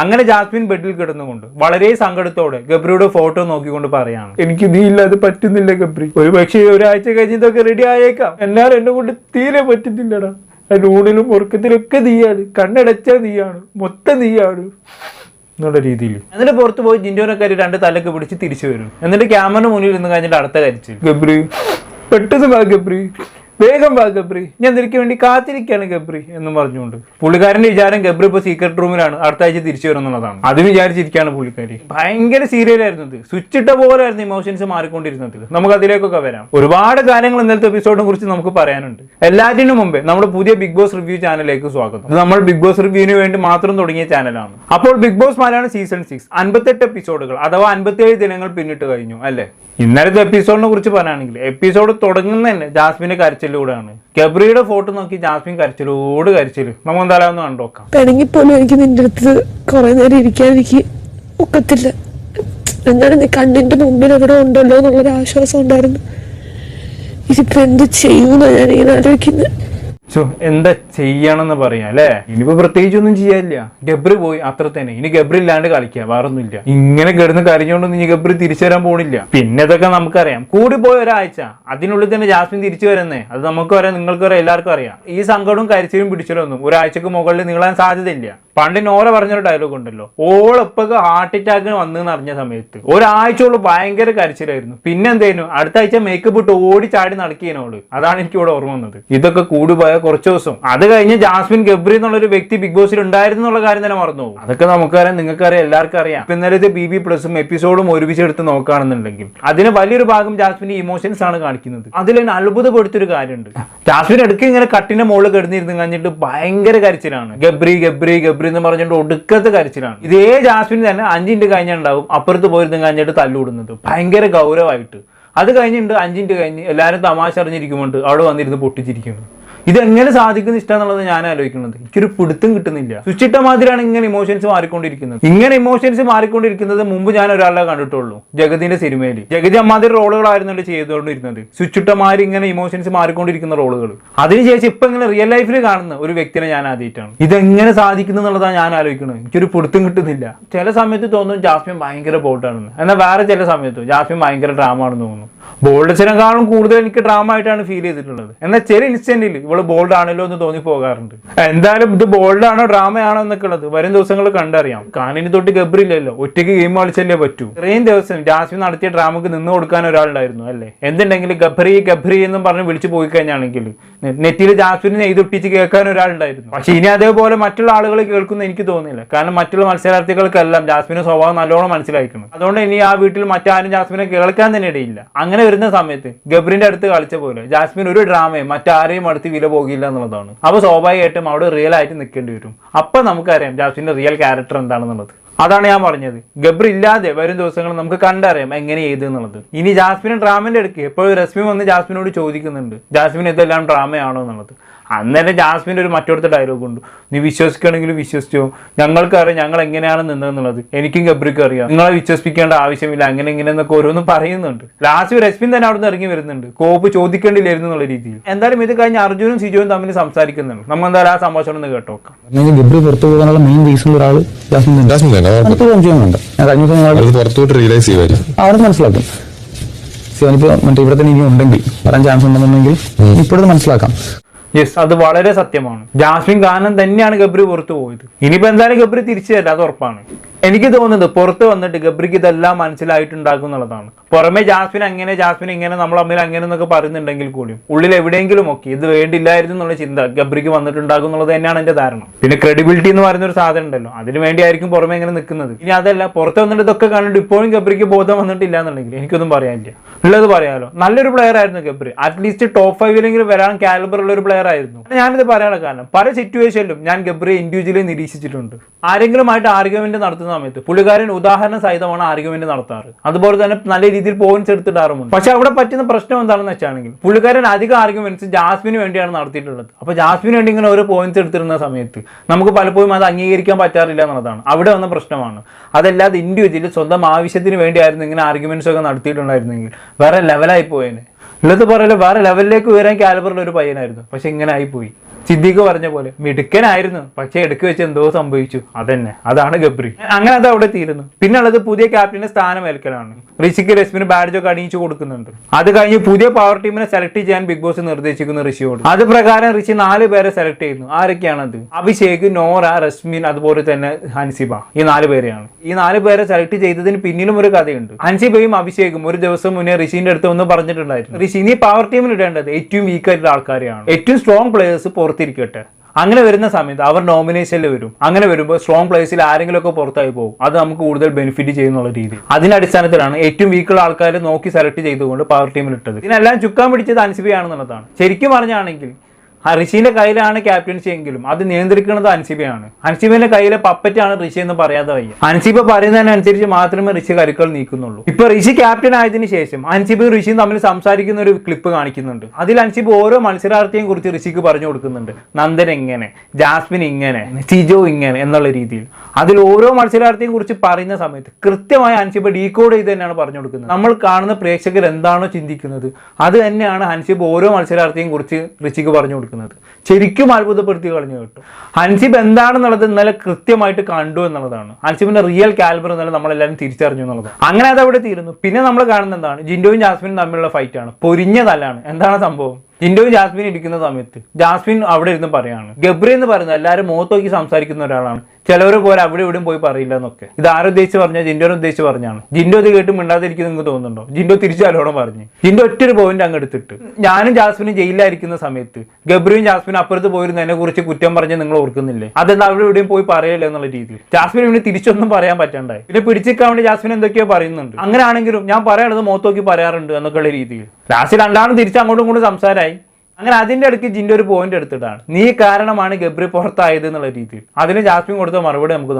അങ്ങനെ ജാസ്മിൻ ബെഡിൽ കിടന്നുകൊണ്ട് വളരെ സങ്കടത്തോടെ ഗബ്രിയുടെ ഫോട്ടോ നോക്കിക്കൊണ്ട് പറയാണ്. എനിക്ക് നീ ഇല്ലാതെ പറ്റുന്നില്ല ഗബ്രി. ഒരു പക്ഷേ ഒരാഴ്ച കഴിഞ്ഞതൊക്കെ റെഡി ആയേക്കാം. എന്നാലും എന്നെ കൊണ്ട് തീരെ പറ്റുന്നില്ലടാ ഊണിലും ഉറക്കത്തിലൊക്കെ നീയാണ്. കണ്ണടച്ചാൽ നീയാണ്. മൊത്തം നീയാണ്. എന്നുള്ള രീതിയിൽ. എന്നിട്ട് പുറത്ത് പോയി ജിൻഡോനൊക്കെ രണ്ട് തലക്ക് പിടിച്ച് തിരിച്ചു വരും. എന്നിട്ട് ക്യാമറ മുന്നിൽ നിന്ന് കഴിഞ്ഞിട്ട് അടുത്ത കരിച്ചു ഗബ്രി പെട്ടെന്ന് വാ ഗബ്രി. വേഗം വാ ഗബ്രി. ഞാൻ നിനക്ക് വേണ്ടി കാത്തിരിക്കുകയാണ് ഗബ്രി എന്ന് പറഞ്ഞുകൊണ്ട്. പുള്ളിക്കാരന്റെ വിചാരം ഗബ്രി ഇപ്പൊ സീക്രട്ട് റൂമിലാണ് അടുത്ത ആഴ്ച തിരിച്ചു വരും എന്നുള്ളതാണ്. അത് വിചാരിച്ചിരിക്കുകയാണ് പുള്ളിക്കാരി. ഭയങ്കര സീരിയൽ ഇത്. സ്വിച്ച് ഇട്ട പോലെയായിരുന്നു ഇമോഷൻസ് മാറിക്കൊണ്ടിരുന്നത്. നമുക്ക് അതിലേക്കൊക്കെ വരാം. ഒരുപാട് കാര്യങ്ങൾ ഇന്നലത്തെ എപ്പിസോഡിനെ കുറിച്ച് നമുക്ക് പറയാനുണ്ട്. എല്ലാറ്റിനും മുമ്പേ നമ്മുടെ പുതിയ ബിഗ് ബോസ് റിവ്യൂ ചാനലിലേക്ക് സ്വാഗതം. നമ്മൾ ബിഗ് ബോസ് റിവ്യൂവിന് വേണ്ടി മാത്രം തുടങ്ങിയ ചാനലാണ്. അപ്പോൾ big boss Malayalam season six അൻപത്തെട്ട് എപ്പിസോഡുകൾ അഥവാ അൻപത്തിയേഴ് ദിനങ്ങൾ പിന്നിട്ട് കഴിഞ്ഞു അല്ലേ? ഇന്നലത്തെ എപ്പിസോഡിനെ കുറിച്ച് പറയുകയാണെങ്കിൽ എപ്പിസോഡ് തുടങ്ങുന്ന തന്നെ ജാസ്മിന്റെ കരച്ചിലൂടെയാണ്. ഗബ്രിയുടെ ഫോട്ടോ നോക്കി ജാസ്മിൻ കരച്ചിലോട് കരച്ചിൽ. നമുക്ക് എന്തായാലും ഒന്ന് കണ്ടോക്കാം പിണങ്ങിപ്പോലും എനിക്ക് നിന്റെ അടുത്ത് കുറെ നേരം ഇരിക്കാൻ എനിക്ക് ഒക്കത്തില്ല. എന്നാലും നീ കണ്ണിന്റെ മുമ്പിൽ എവിടെ ഉണ്ടല്ലോ എന്നുള്ളൊരു ആശ്വാസം ഉണ്ടായിരുന്നു. ഇതിപ്പോ എന്ത് ചെയ്യുമെന്നാ ഞാൻ ഇങ്ങനെ ആലോചിക്കുന്നത് ചോ എന്താ ചെയ്യണമെന്ന് പറയാം അല്ലേ? ഇനിയിപ്പോ പ്രത്യേകിച്ച് ഒന്നും ചെയ്യാനില്ല. ഗബ്രി പോയി അത്ര തന്നെ. ഇനി ഗബ്രി ഇല്ലാണ്ട് കളിക്കുക വേറൊന്നുമില്ല. ഇങ്ങനെ കിടന്ന് കരഞ്ഞോണ്ടൊന്നും ഇനി ഗബ്രി തിരിച്ചു വരാൻ പോണില്ല. പിന്നെ ഇതൊക്കെ നമുക്കറിയാം. കൂടി പോയ ഒരാഴ്ച അതിനുള്ളിൽ തന്നെ ജാസ്മിൻ തിരിച്ചു വരുന്നേ. അത് നമുക്ക് അറിയാം നിങ്ങൾക്ക് അറിയാം എല്ലാവർക്കും അറിയാം. ഈ സങ്കടവും കരിച്ചിലും പിടിച്ചിലൊന്നും ഒരാഴ്ചക്ക് മുകളിൽ നീളാൻ സാധ്യതയില്ല. പണ്ട് നോറ പറഞ്ഞൊരു ഡയലോഗ് ഉണ്ടല്ലോ ഓളെപ്പൊക്കെ ഹാർട്ട് അറ്റാക്കിന് വന്നെന്ന് അറിഞ്ഞ സമയത്ത്. ഒരാഴ്ചയോളം ഭയങ്കര കരച്ചിലായിരുന്നു. പിന്നെ എന്തായിരുന്നു അടുത്ത ആഴ്ച മേക്കപ്പ് ഇട്ട് ഓടി ചാടി നടക്കിയതിനോട് അതാണ് എനിക്ക് ഇവിടെ ഓർമ്മ വന്നത്. ഇതൊക്കെ കൂടുപോയ കുറച്ച് ദിവസം. അത് കഴിഞ്ഞ് ജാസ്മിൻ ഗബ്രി എന്നുള്ള ഒരു വ്യക്തി ബിഗ് ബോസിൽ ഉണ്ടായിരുന്നു എന്നുള്ള കാര്യം തന്നെ മറന്നു അതൊക്കെ നമുക്കറിയാം നിങ്ങൾക്കറിയാം എല്ലാവർക്കും അറിയാം. ഇപ്പൊ ഇന്നലത്തെ ബി ബി പ്ലസും എപ്പിസോഡും ഒരുമിച്ചെടുത്ത് നോക്കുകയാണെന്നുണ്ടെങ്കിൽ അതിന് വലിയൊരു ഭാഗം ജാസ്മിന്റെ ഇമോഷൻസ് ആണ് കാണിക്കുന്നത്. അതിൽ എന്നെ അത്ഭുതപ്പെടുത്തൊരു കാര്യമുണ്ട്. ജാസ്മിൻ ഇടയ്ക്ക് ഇങ്ങനെ കട്ടിന്റെ മുകളിൽ കിടന്നിരുന്ന് കഴിഞ്ഞിട്ട് ഭയങ്കര കരച്ചിലാണ്. ഗബ്രി ഗബ്രി ഗബ്രി എന്ന് പറഞ്ഞിട്ട് ഒടുക്കത്തെ കരച്ചിലാണ്. ഇതേ ജാസ്മിൻ തന്നെ അഞ്ചിന്റെ കഴിഞ്ഞുണ്ടാവും അപ്പുറത്ത് പോയിരുന്ന് കഴിഞ്ഞിട്ട് തല്ലുവിടുന്നത്. ഭയങ്കര ഗൗരവമായിട്ട്. അത് കഴിഞ്ഞിട്ട് അഞ്ചിന്റെ കഴിഞ്ഞ് എല്ലാവരും തമാശ അറിഞ്ഞിരിക്കുമ്പോൾ അവിടെ വന്നിരുന്ന് പൊട്ടിച്ചിരിക്കുന്നു. ഇതെങ്ങനെ സാധിക്കുന്ന ഇഷ്ടം എന്നുള്ളത് ഞാൻ ആലോചിക്കുന്നത്. എനിക്കൊരു പിടുത്തം കിട്ടുന്നില്ല. സ്വിച്ചിട്ട മാതിരിയാണ് ഇങ്ങനെ ഇമോഷൻസ് മാറിക്കൊണ്ടിരിക്കുന്നത്. ഇങ്ങനെ ഇമോഷൻസ് മാറിക്കൊണ്ടിരിക്കുന്നത് മുമ്പ് ഞാൻ ഒരാളെ കണ്ടിട്ടുള്ളൂ. ജഗതിന്റെ സിനിമയിൽ ജഗതി അമ്മാതിരി റോളുകളായിരുന്നല്ലോ ചെയ്തുകൊണ്ടിരുന്നത്. സ്വിച്ചിട്ടമാതിരി ഇങ്ങനെ ഇമോഷൻസ് മാറിക്കൊണ്ടിരിക്കുന്ന റോളുകൾ അതിനുശേഷം ഇപ്പൊ ഇങ്ങനെ റിയൽ ലൈഫിൽ കാണുന്ന ഒരു വ്യക്തിനെ ഞാൻ ആദ്യമായിട്ടാണ്. ഇതെങ്ങനെ സാധിക്കുന്നു എന്നുള്ളതാണ് ഞാൻ ആലോചിക്കുന്നത്. എനിക്കൊരു പിടുത്തം കിട്ടുന്നില്ല. ചില സമയത്ത് തോന്നുന്നു ജാസ്മിൻ ഭയങ്കര ബോൾട്ടാണെന്ന് എന്നാൽ വേറെ ചില സമയത്ത് ജാസ്മിൻ ഭയങ്കര ഡ്രാമ ആണെന്ന് തോന്നുന്നു. ബോൾഡസിനെക്കാളും കൂടുതൽ എനിക്ക് ഡ്രാമ ആയിട്ടാണ് ഫീൽ ചെയ്തിട്ടുള്ളത്. എന്നാൽ ചില ഇൻസ്റ്റന്റിൽ ഇവൾ ബോൾഡ് ആണല്ലോ എന്ന് തോന്നി പോകാറുണ്ട് എന്തായാലും ഇത് ബോൾഡ് ആണോ ഡ്രാമ ആണോ എന്നൊക്കെ ഉള്ളത് വരും ദിവസങ്ങൾ കണ്ടറിയാം. കാനിന് തൊട്ട് ഗബ്രില്ലല്ലോ ഒറ്റയ്ക്ക് ഗെയിം കളിച്ചല്ലേ പറ്റൂ. ഇത്രയും ദിവസം ജാസ്മിൻ നടത്തിയ ഡ്രാമക്ക് നിന്ന് കൊടുക്കാൻ ഒരാളുണ്ടായിരുന്നു അല്ലേ? എന്തുണ്ടെങ്കിലും ഗബ്രി ഗബ്രി എന്നും പറഞ്ഞ് വിളിച്ചു പോയി കഴിഞ്ഞാണെങ്കിൽ നെറ്റിൽ ജാസ്മിനെ എഴുതൊട്ടിച്ച് കേൾക്കാൻ ഒരാളുണ്ടായിരുന്നു. പക്ഷെ ഇനി അതേപോലെ മറ്റുള്ള ആളുകൾ കേൾക്കുന്ന എനിക്ക് തോന്നുന്നില്ല കാരണം മറ്റുള്ള മത്സരാർത്ഥികൾക്കെല്ലാം ജാസ്മിന്റെ സ്വഭാവം നല്ലോണം മനസ്സിലാക്കണം അതുകൊണ്ട് ഇനി ആ വീട്ടിൽ മറ്റാരും ജാസ്മിനെ കേൾക്കാൻ തന്നെ ഇടയില്ല. അങ്ങനെ വരുന്ന സമയത്ത് ഗബ്രിന്റെ അടുത്ത് കളിച്ച പോലെ ജാസ്മിൻ ഒരു ഡ്രാമയും മറ്റാരെയും അടുത്ത് വില പോകില്ല എന്നുള്ളതാണ്. അപ്പൊ സ്വാഭാവികമായിട്ടും അവിടെ റിയൽ ആയിട്ട് നിൽക്കേണ്ടി വരും. അപ്പൊ നമുക്കറിയാം ജാസ്മിന്റെ റിയൽ ക്യാരക്ടർ എന്താണെന്നുള്ളത്. അതാണ് ഞാൻ പറഞ്ഞത്. ഗബ്രി ഇല്ലാതെ വരും ദിവസങ്ങൾ നമുക്ക് കണ്ടറിയാം എങ്ങനെ ചെയ്തു എന്നുള്ളത്. ഇനി ജാസ്മിൻ ഡ്രാമന്റെ അടുക്ക് എപ്പോഴും രശ്മി വന്ന് ജാസ്മിനോട് ചോദിക്കുന്നുണ്ട്. ജാസ്മിൻ ഇതെല്ലാം ഡ്രാമയാണോ എന്നുള്ളത്. അന്നേരം ജാസ്മിന്റെ ഒരു മറ്റൊരുത്ത ഡയലോഗ് ഉണ്ട്. നീ വിശ്വസിക്കണമെങ്കിൽ വിശ്വസിച്ചോ. ഞങ്ങൾക്കറിയാം ഞങ്ങൾ എങ്ങനെയാണ് നിന്നതെന്നുള്ളത്. എനിക്കും ഗബ്രിക്കും അറിയാം. നിങ്ങളെ വിശ്വസിപ്പിക്കേണ്ട ആവശ്യമില്ല. അങ്ങനെ ഇങ്ങനെ എന്നൊക്കെ ഓരോന്നും പറയുന്നുണ്ട്. ലാസ്റ്റ് രശ്മിൻ തന്നെ അവിടെ നിന്ന് ഇറങ്ങി വരുന്നുണ്ട്. കോപ്പ് ചോദിക്കേണ്ടില്ലായിരുന്നു എന്നുള്ള രീതിയിൽ. എന്തായാലും ഇത് കഴിഞ്ഞ് അർജുനും സിജുവും തമ്മിൽ സംസാരിക്കുന്നുണ്ട്. നമ്മൾ എന്തായാലും ആ സംഭാഷണം ഒന്ന് കേട്ടോക്കാം ഗബ്രി പുറത്തു പോകാനുള്ള മെയിൻ റീസൺ ഒരാൾ ജാസ്മിൻ അവിടെ മനസ്സിലാക്കും. ശിവനിപ്പോ മറ്റേ ഇവിടെ തന്നെ ഇനി ഉണ്ടെങ്കിൽ വരാൻ ചാൻസ് ഉണ്ടെന്നുണ്ടെങ്കിൽ ഇപ്പോഴത് മനസ്സിലാക്കാം. യെസ് അത് വളരെ സത്യമാണ്. ജാസ്മിൻ കാരണം തന്നെയാണ് ഗബ്രി പുറത്തു പോയത്. ഇനിയിപ്പോ എന്തായാലും ഗബ്രി തിരിച്ചു തരാം അത് ഉറപ്പാണ്. എനിക്ക് തോന്നുന്നത് പുറത്ത് വന്നിട്ട് ഗബ്രിക്ക് ഇതെല്ലാം മനസ്സിലായിട്ടുണ്ടാകും എന്നുള്ളതാണ്. പുറമെ ജാസ്മിൻ അങ്ങനെ ജാസ്മിൻ ഇങ്ങനെ നമ്മൾ അമ്മയിൽ അങ്ങനെ എന്നൊക്കെ പറയുന്നുണ്ടെങ്കിൽ കൂടിയും ഉള്ളിൽ എവിടെയെങ്കിലും ഒക്കെ ഇത് വേണ്ടില്ലായിരുന്നു എന്നുള്ള ചിന്ത ഗബ്രിക്ക് വന്നിട്ടുണ്ടാകും എന്നുള്ളത് തന്നെയാണ് എന്റെ ധാരണ. പിന്നെ ക്രെഡിബിലിറ്റി എന്ന് പറയുന്ന ഒരു സാധനം ഉണ്ടല്ലോ. അതിന് വേണ്ടിയായിരിക്കും പുറമെ ഇങ്ങനെ നിൽക്കുന്നത്. ഇനി അതല്ല പുറത്ത് വന്നിട്ട് ഇതൊക്കെ കണ്ടിട്ട് ഇപ്പോഴും ഗബ്രിക്ക് ബോധം വന്നിട്ടില്ല എന്നുണ്ടെങ്കിൽ എനിക്കൊന്നും പറയാനില്ല. ഉള്ളത് പറയാലോ. നല്ലൊരു പ്ലെയർ ആയിരുന്നു ഗബ്രി. അറ്റ്ലീസ്റ്റ് ടോപ്പ് ഫൈവിലെങ്കിലും വരാൻ കാലിബർ ഉള്ള ഒരു പ്ലെയർ ആയിരുന്നു. ഞാനിത് പറയാനുള്ള കാരണം പല സിറ്റുവേഷനിലും ഞാൻ ഗബ്രിയെ ഇൻഡിവിജ്വലി നിരീക്ഷിച്ചിട്ടുണ്ട്. ആരെങ്കിലുമായിട്ട് ആർഗ്യുമെന്റ് നടത്തുന്ന സമയത്ത്. പുള്ളിക്കാരൻ ഉദാഹരണ സഹിതമാണ് ആർഗ്യുമെന്റ് നടത്താറ്. അതുപോലെ തന്നെ നല്ല രീതിയിൽ പോയിന്റ്സ് എടുത്തിടാറുമുണ്ട്. പക്ഷെ അവിടെ പറ്റുന്ന പ്രശ്നം എന്താണെന്ന് വെച്ചാണെങ്കിൽ പുള്ളിക്കാരൻ അധികം ആർഗ്യുമെന്റ്സ് ജാസ്മിന് വേണ്ടിയാണ് നടത്തിയിട്ടുള്ളത്. അപ്പൊ ജാസ്മിന് വേണ്ടി ഇങ്ങനെ ഓരോ പോയിന്റ്സ് എടുത്തിരുന്ന സമയത്ത് നമുക്ക് പലപ്പോഴും അത് അംഗീകരിക്കാൻ പറ്റാറില്ല എന്നുള്ളതാണ്. അവിടെ വന്ന പ്രശ്നമാണ്. അതല്ലാതെ ഇൻഡിവിജ്വലി സ്വന്തം ആവശ്യത്തിന് വേണ്ടിയായിരുന്നു ഇങ്ങനെ ആർഗ്യുമെന്റ്സ് ഒക്കെ നടത്തിയിട്ടുണ്ടായിരുന്നെങ്കിൽ വേറെ ലെവലായി പോയേനെ. ഉള്ളത് പറയല്ലോ വേറെ ലെവലിലേക്ക് ഉയരാൻ കാലിബറുള്ള ഒരു പയ്യനായിരുന്നു. പക്ഷെ ഇങ്ങനെ ആയിപ്പോയി. സിദ്ദീഖ് പറഞ്ഞ പോലെ മിടുക്കനായിരുന്നു പക്ഷെ എടുക്ക് വെച്ച് എന്തോ സംഭവിച്ചു. അതന്നെ അതാണ് ഗബ്രി. അങ്ങനെ അത് അവിടെ തീരുന്നു. പിന്നെ ഉള്ളത് പുതിയ ക്യാപ്റ്റന്റെ സ്ഥാനം സ്ഥാനമേൽക്കലാണ്. ഋഷിക്ക് രശ്മിന് ബാഡ്ജൊക്കെ അണിയിച്ചു കൊടുക്കുന്നുണ്ട്. അത് കഴിഞ്ഞ് പുതിയ പവർ ടീമിനെ സെലക്ട് ചെയ്യാൻ ബിഗ് ബോസ് നിർദ്ദേശിക്കുന്നു ഋഷിയോട്. അത് പ്രകാരം ഋഷി നാല് പേരെ സെലക്ട് ചെയ്യുന്നു. ആരൊക്കെയാണത്? അഭിഷേക് നോറ റസ്മിൻ അതുപോലെ തന്നെ ഹൻസിബ. ഈ നാല് പേരെയാണ്. ഈ നാല് പേരെ സെലക്ട് ചെയ്തതിന് പിന്നിലും ഒരു കഥയുണ്ട്. ഹൻസിബയും അഭിഷേകും ഒരു ദിവസം മുന്നേ ഋഷിന്റെ അടുത്ത് ഒന്ന് പറഞ്ഞിട്ടുണ്ടായിരുന്നു. ഋഷി നീ പവർ ടീമിൽ ഇടേണ്ടത് ഏറ്റവും വീക്ക് ആയിട്ടുള്ള ആൾക്കാരെയാണ്. ഏറ്റവും സ്ട്രോങ് പ്ലേയേഴ്സ് പുറത്തിരിക്കട്ടെ. അങ്ങനെ വരുന്ന സമയത്ത് അവർ നോമിനേഷനിൽ വരും. അങ്ങനെ വരുമ്പോൾ സ്ട്രോങ് പ്ലേസിൽ ആരെങ്കിലും ഒക്കെ പുറത്തായി പോകും. അത് നമുക്ക് കൂടുതൽ ബെനിഫിറ്റ് ചെയ്യുന്നുള്ള രീതി അതിന്റെ അടിസ്ഥാനത്തിലാണ് ഏറ്റവും വീക്കുള്ള ആൾക്കാരെ നോക്കി സെലക്ട് ചെയ്തുകൊണ്ട് പവർ ടീമിൽ ഇട്ടത്. ഇതിനെല്ലാം ചുക്കാൻ പിടിച്ചത് അൻസിബയാണെന്നുള്ളതാണ്. ശരിക്കും പറഞ്ഞാണെങ്കിൽ ആ ഋഷിന്റെ കയ്യിലാണ് ക്യാപ്റ്റൻസി എങ്കിലും. അത് നിയന്ത്രിക്കുന്നത് അൻസിബയാണ്. അൻസിബിന്റെ കയ്യിലെ പപ്പറ്റാണ് ഋഷി എന്ന് പറയാതെ വയ്യ. അൻസിബ പറയുന്നതിനനുസരിച്ച് മാത്രമേ ഋഷി കരുക്കൾ നീക്കുന്നുള്ളൂ. ഇപ്പൊ ഋഷി ക്യാപ്റ്റൻ ആയതിന് ശേഷം അൻസിബും ഋഷിയും തമ്മിൽ സംസാരിക്കുന്ന ഒരു ക്ലിപ്പ് കാണിക്കുന്നുണ്ട്. അതിൽ അൻസിബ് ഓരോ മത്സരാർത്ഥിയെയും കുറിച്ച് ഋഷിക്ക് പറഞ്ഞു കൊടുക്കുന്നുണ്ട്. നന്ദൻ എങ്ങനെ? ജാസ്മിൻ ഇങ്ങനെ? സിജോ ഇങ്ങനെ? എന്നുള്ള രീതിയിൽ. അതിൽ ഓരോ മത്സരാർത്ഥിയെയും കുറിച്ച് പറയുന്ന സമയത്ത് കൃത്യമായി അൻസിബ് ഡീകോഡ് ചെയ്ത് തന്നെയാണ് പറഞ്ഞു കൊടുക്കുന്നത്. നമ്മൾ കാണുന്ന പ്രേക്ഷകർ എന്താണോ ചിന്തിക്കുന്നത്. അത് തന്നെയാണ് ഹൻസിബ് ഓരോ മത്സരാർത്ഥിയെയും കുറിച്ച് ഋഷിക്ക് പറഞ്ഞു കൊടുക്കുന്നത്. ശരിക്കും അത്ഭുതപ്പെടുത്തി കളഞ്ഞു കേട്ടോ. ഹൻസിബ് എന്താണെന്നുള്ളത് ഇന്നലെ കൃത്യമായിട്ട് കണ്ടു എന്നുള്ളതാണ്. ഹൻസിബിന്റെ റിയൽ കാൽബർ ഇന്നലെ നമ്മളെല്ലാവരും തിരിച്ചറിഞ്ഞു എന്നുള്ളത്. അങ്ങനെ അത് അവിടെ തീരുന്നു. പിന്നെ നമ്മൾ കാണുന്നത് എന്താണ്? ജിൻഡോയും ജാസ്മിനും തമ്മിലുള്ള ഫൈറ്റാണ് പൊരിഞ്ഞതല്ലാണ്. പൊരിഞ്ഞ എന്താണ് സംഭവം? ജിൻഡോയും ജാസ്മിൻ ഇരിക്കുന്ന സമയത്ത്. ജാസ്മിൻ അവിടെ ഇരുന്ന് പറയാണ്. ഗബ്രി എന്ന് പറയുന്നത് എല്ലാവരും മുഖത്ത് നോക്കി സംസാരിക്കുന്ന ഒരാളാണ്. ചിലവർ പോലെ അവിടെ ഇവിടെയും പോയി പറയില്ല എന്നൊക്കെ. ഇത് ആരും ഉദ്ദേശിച്ച് പറഞ്ഞാൽ ജിൻഡോനെ ഉദ്ദേശിച്ച് പറഞ്ഞാണ്. ജിൻഡോ ഇത് കേട്ട് മിണ്ടാതിരിക്കുന്നു നിങ്ങൾക്ക് തോന്നുന്നുണ്ടോ? ജിൻഡോ തിരിച്ചു അലോടെ പറഞ്ഞു. ജിൻഡോ ഒറ്റൊരു പോയിന്റ് അങ്ങ് എടുത്തിട്ട്. ഞാനും ജാസ്മിനും ജയിലിലായിരിക്കുന്ന സമയത്ത് ഗബ്രിയും ജാസ്മിനും അപ്പുറത്ത് പോയിരുന്ന കുറിച്ച് കുറ്റം പറഞ്ഞ് നിങ്ങൾ ഓർക്കുന്നില്ലേ? അതെന്താ അവിടെ ഇവിടെയും പോയി പറയില്ല എന്നുള്ള രീതിയിൽ. ജാസ്മിൻ ഇവിടെ തിരിച്ചൊന്നും പറയാൻ പറ്റണ്ടായി. പിന്നെ പിടിച്ചിരിക്കാൻ വേണ്ടി ജാസ്മിൻ എന്തൊക്കെയോ പറയുന്നുണ്ട്. അങ്ങനെയാണെങ്കിലും ഞാൻ പറയണത് മുഖത്ത് പറയാറുണ്ട് എന്നൊക്കെയുള്ള രീതിയിൽ. ലാസ്റ്റ് രണ്ടാണ് തിരിച്ച് അങ്ങോട്ടും ഇങ്ങോട്ടും സംസാരമായി അങ്ങനെ അതിന്റെ അടുക്ക് ജിന്റെ ഒരു പോയിന്റ് എടുത്തിട്ടാണ്. നീ കാരണമാണ് ഗബ്രി പുറത്തായത് എന്നുള്ള രീതിയിൽ. അതിന് ജാസ്മിൻ കൊടുത്ത മറുപടി നമുക്ക്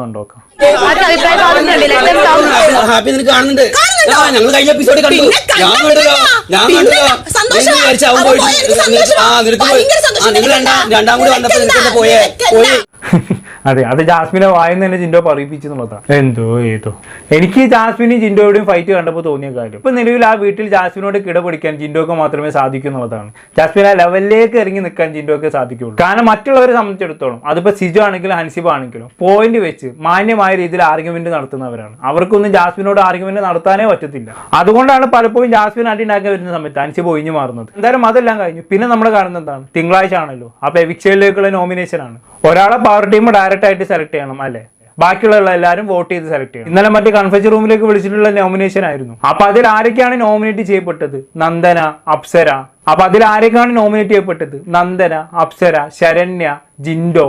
ഞങ്ങൾ കഴിഞ്ഞ എപ്പിസോഡ് കണ്ടു. ഞാൻ കണ്ടല്ലോ കണ്ടല്ലോ വിചാരിച്ച അവൻ പോയിട്ട് നിങ്ങൾ രണ്ടാം രണ്ടാം കൂടി വന്നപ്പോ നിനക്ക് പോയേ പോയി അതെ അത് ജാസ്മിനെ വായെന്ന് തന്നെ ജിൻഡോ പറയിപ്പിച്ചു എന്നുള്ളതാണ് എന്തോ ഏതോ. എനിക്ക് ജാസ്മിനും ജിൻഡോയുടെയും ഫൈറ്റ് കണ്ടപ്പോൾ തോന്നിയ കാര്യം. ഇപ്പൊ നിലവിൽ ആ വീട്ടിൽ ജാസ്മിനോട് കിട പിടിക്കാൻ ജിൻഡോക്ക് മാത്രമേ സാധിക്കൂ എന്നുള്ളതാണ്. ജാസ്മിൻ ആ ലെവലിലേക്ക് ഇറങ്ങി നിൽക്കാൻ ജിൻഡോക്ക് സാധിക്കുള്ളൂ കാരണം മറ്റുള്ളവരെ സംബന്ധിച്ചിടത്തോളം അതിപ്പോ സിജു ആണെങ്കിലും ഹൻസിബ ആണെങ്കിലും പോയിന്റ് വെച്ച് മാന്യമായ രീതിയിൽ ആർഗ്യുമെന്റ് നടത്തുന്നവരാണ്. അവർക്കൊന്നും ജാസ്മിനോട് ആർഗ്യുമെന്റ് നടത്താനേ പറ്റത്തില്ല. അതുകൊണ്ടാണ് പലപ്പോഴും ജാസ്മിൻ അടിണ്ടാക്കി വരുന്ന സമയത്ത് ഹൻസിബ ഒഴിഞ്ഞു മാറുന്നത്. എന്തായാലും അതെല്ലാം കഴിഞ്ഞു. പിന്നെ നമ്മൾ കാണുന്നത് എന്താണ്? തിങ്കളാഴ്ച ആണല്ലോ അപ്പൊ എവിക്ഷയിലേക്കുള്ള നോമിനേഷൻ ആണ്. ഒരാളെ പവർ ടീം ഡയറക്റ്റ് ആയിട്ട് സെലക്ട് ചെയ്യണം അല്ലേ? ബാക്കിയുള്ള എല്ലാവരും വോട്ട് ചെയ്ത് സെലക്ട് ചെയ്യണം. ഇന്നലെ മറ്റേ കൺഫറൻസ് റൂമിലേക്ക് വിളിച്ചിട്ടുള്ള നോമിനേഷൻ ആയിരുന്നു. അപ്പൊ അതിൽ ആരൊക്കെയാണ് നോമിനേറ്റ് ചെയ്യപ്പെട്ടത്? നന്ദന അപ്സര. അപ്പൊ അതിൽ ആരൊക്കെയാണ് നോമിനേറ്റ് ചെയ്യപ്പെട്ടത്? നന്ദന അപ്സര ശരണ്യ ജിൻഡോ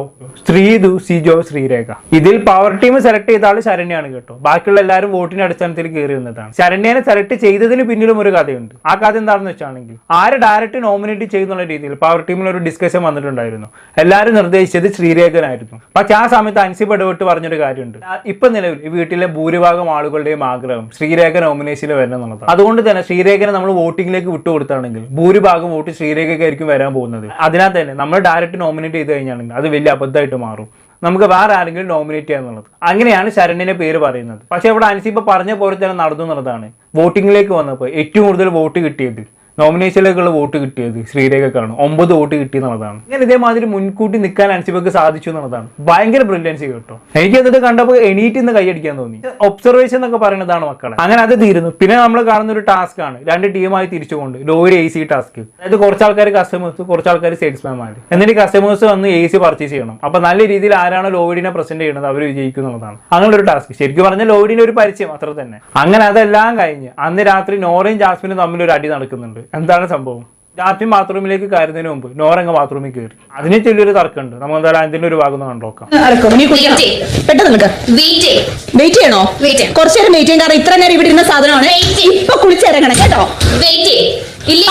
ശ്രീതു സിജോ ശ്രീരേഖ. ഇതിൽ പവർ ടീം സെലക്ട് ചെയ്ത ആൾ ശരണ്യാണ് കേട്ടോ. ബാക്കിയുള്ള എല്ലാവരും വോട്ടിന്റെ അടിസ്ഥാനത്തിൽ കയറി വന്നതാണ്. ശരണ്യനെ സെലക്ട് ചെയ്തതിന് പിന്നിലും ഒരു കഥയുണ്ട്. ആ കഥ എന്താണെന്ന് വെച്ചാണെങ്കിൽ ആര് ഡയറക്റ്റ് നോമിനേറ്റ് ചെയ്യുന്നുള്ള രീതിയിൽ പവർ ടീമിൽ ഒരു ഡിസ്കഷൻ വന്നിട്ടുണ്ടായിരുന്നു. എല്ലാവരും നിർദ്ദേശിച്ചത് ശ്രീരേഖനായിരുന്നു. പക്ഷെ ആ സമയത്ത് അൻസിബ് ഇടപെട്ട് പറഞ്ഞൊരു കാര്യമുണ്ട്. ഇപ്പൊ നിലവിൽ വീട്ടിലെ ഭൂരിഭാഗം ആളുകളുടെയും ആഗ്രഹം ശ്രീരേഖ നോമിനേഷനിൽ വരണം എന്നുള്ളതാണ്. അതുകൊണ്ട് തന്നെ ശ്രീരേഖനെ നമ്മൾ വോട്ടിങ്ങിലേക്ക് വിട്ടുകൊടുത്താണെങ്കിൽ ഭൂരിഭാഗം വോട്ട് ശ്രീരേഖയ്ക്കായിരിക്കും വരാൻ പോകുന്നത്. അതിനാൽ തന്നെ നമ്മൾ ഡയറക്റ്റ് നോമിനേറ്റ് ചെയ്ത് കഴിഞ്ഞാണെങ്കിൽ അത് വലിയ അബദ്ധമായിട്ട് മാറും. നമുക്ക് വേറെ ആരെങ്കിലും നോമിനേറ്റ് ചെയ്യാന്നുള്ളത് അങ്ങനെയാണ് ശരണിന്റെ പേര് പറയുന്നത്. പക്ഷെ ഇവിടെ അൻസിബ പറഞ്ഞ പോലെ തന്നെ നടന്നു എന്നുള്ളതാണ്. വോട്ടിങ്ങിലേക്ക് വന്നപ്പോൾ ഏറ്റവും കൂടുതൽ വോട്ട് കിട്ടിയത് നോമിനേഷനിലേക്കുള്ള വോട്ട് കിട്ടിയത് ശ്രീരേഖക്കാണ് ഒമ്പത് വോട്ട് കിട്ടി എന്നുള്ളതാണ്. ഞാൻ ഇതേമാതിരി മുൻകൂട്ടി നിൽക്കാൻ അൻസിബക്ക് സാധിച്ചു എന്നുള്ളതാണ്. ഭയങ്കര ബ്രില്യൻസി കേട്ടോ. എനിക്ക് എന്നിട്ട് കണ്ടപ്പോൾ എണീറ്റ് നിന്ന് കൈയടിക്കാൻ തോന്നി. ഒബ്സർവേഷൻ എന്നൊക്കെ പറയുന്നതാണ് മക്കളെ. അങ്ങനെ അത് തീരുന്നു. പിന്നെ നമ്മൾ കാണുന്ന ഒരു ടാസ്ക് ആണ്. രണ്ട് ടീമായി തിരിച്ചുകൊണ്ട്. ലോറി എ സി ടാസ്ക് അതായത് കുറച്ച് ആൾക്കാർ കസ്റ്റമേഴ്സ് കുറച്ച് ആൾക്കാർ സെയിൽസ്മാൻമാർ എന്നിട്ട് കസ്റ്റമേഴ്സ് വന്ന് എ സി പർച്ചേസ് ചെയ്യണം. അപ്പൊ നല്ല രീതിയിൽ ആരാണ് ലോഡിനെ പ്രസന്റ് ചെയ്യുന്നത് അവർ വിജയിക്കും എന്നുള്ളതാണ്. അങ്ങനെ ഒരു ടാസ്ക് ശരിക്കും പറഞ്ഞാൽ ലോഡിന്റെ ഒരു പരിചയം അത്ര തന്നെ. അങ്ങനെ അതെല്ലാം കഴിഞ്ഞ് അന്ന് രാത്രി നോറയും ജാസ്മിനും തമ്മിൽ ഒരു അടി നടക്കുന്നുണ്ട്. എന്താണ് സംഭവം? രാത്രി ബാത്റൂമിലേക്ക് കയറുന്നതിന് മുമ്പ് നോറങ്ങ ബാത്റൂമിൽ കയറി. അതിനെ ചൊല്ലിയൊരു തർക്കമുണ്ട്. നമുക്ക് എന്തായാലും അതിന്റെ ഒരു ഭാഗം കണ്ടോക്കാം. വെയിറ്റ് ചെയ്യണോ? കുറച്ചു നേരം വെയിറ്റ് ചെയ്യും. കാരണം ഇത്ര നേരം ഇവിടെ ഇരുന്ന സാധനമാണ്. ഇപ്പൊ കുളിച്ചിറങ്ങണം കേട്ടോ?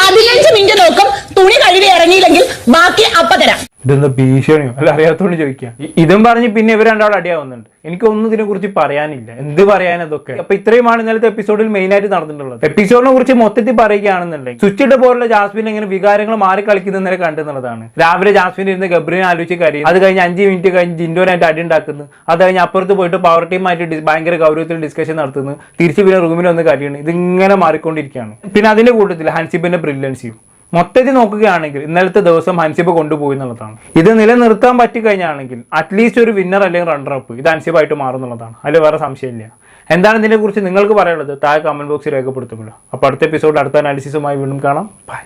പതിനഞ്ച് മിനിറ്റ് നോക്കും. തുണി കഴുകി ഇറങ്ങിയില്ലെങ്കിൽ ബാക്കി അപ്പ തരാം. ഇതെന്താ ഭീഷണിയോ? അല്ല അറിയാത്തോണ്ട് ചോദിക്കാം. ഇതും പറഞ്ഞ് പിന്നെ ഇവർ രണ്ടാളും അടിയാവുന്നുണ്ട്. എനിക്ക് ഒന്നും ഇതിനെ കുറിച്ച് പറയാനില്ല. എന്ത് പറയാൻ അതൊക്കെ അപ്പൊ ഇത്രയുമാണ് ഇന്നലത്തെ എപ്പിസോഡിൽ മെയിൻ ആയിട്ട് നടന്നിട്ടുള്ളത്. എപ്പിസോഡിനെ കുറിച്ച് മൊത്തത്തിൽ പറയുകയാണെന്നുണ്ടെങ്കിൽ സ്വിച്ചിട്ട് പോലുള്ള ജാസ്മിൻ എങ്ങനെ വികാരങ്ങൾ മാറി കളിക്കുന്നതിനെ കണ്ടെന്നുള്ളതാണ്. രാവിലെ ജാസ്മിൻ ഇരുന്ന് ഗബ്രിനെ ആലോചിച്ച് കരയും അത് കഴിഞ്ഞ് അഞ്ച് മിനിറ്റ് കഴിഞ്ഞ് ജിൻഡോനായിട്ട് അടി ഉണ്ടാക്കുന്നു. അത് കഴിഞ്ഞ് അപ്പുറത്ത് പോയിട്ട് പവർ ടീമായിട്ട് ഭയങ്കര ഗൗരവത്തിൽ ഡിസ്കഷൻ നടത്തുന്നു. തിരിച്ച് പിന്നെ റൂമിൽ വന്ന് കരയുന്നു. ഇതിങ്ങനെ മാറിക്കൊണ്ടിരിക്കുകയാണ്. പിന്നെ അതിന്റെ കൂട്ടത്തിൽ ഹൻസിബിന്റെ ബ്രില്യൻസിയും മൊത്തത്തിൽ നോക്കുകയാണെങ്കിൽ ഇന്നലത്തെ ദിവസം ഹൻസിബ് കൊണ്ടുപോയി എന്നുള്ളതാണ്. ഇത് നിലനിർത്താൻ പറ്റിക്കഴിഞ്ഞാണെങ്കിൽ അറ്റ്ലീസ്റ്റ് ഒരു വിന്നർ അല്ലെങ്കിൽ റണ്ണറപ്പ് ഇത് ഹൻസിബായിട്ട് മാറും എന്നുള്ളതാണ്. അതിൽ വേറെ സംശയമില്ല. എന്താണ് ഇതിനെക്കുറിച്ച് നിങ്ങൾക്ക് പറയാനുള്ളത്? താഴെ കമന്റ് ബോക്സിൽ രേഖപ്പെടുത്തുമല്ലോ. അപ്പോൾ അടുത്ത എപ്പിസോഡ് അടുത്ത അനാലിസിസുമായി വീണ്ടും കാണാം. ബൈ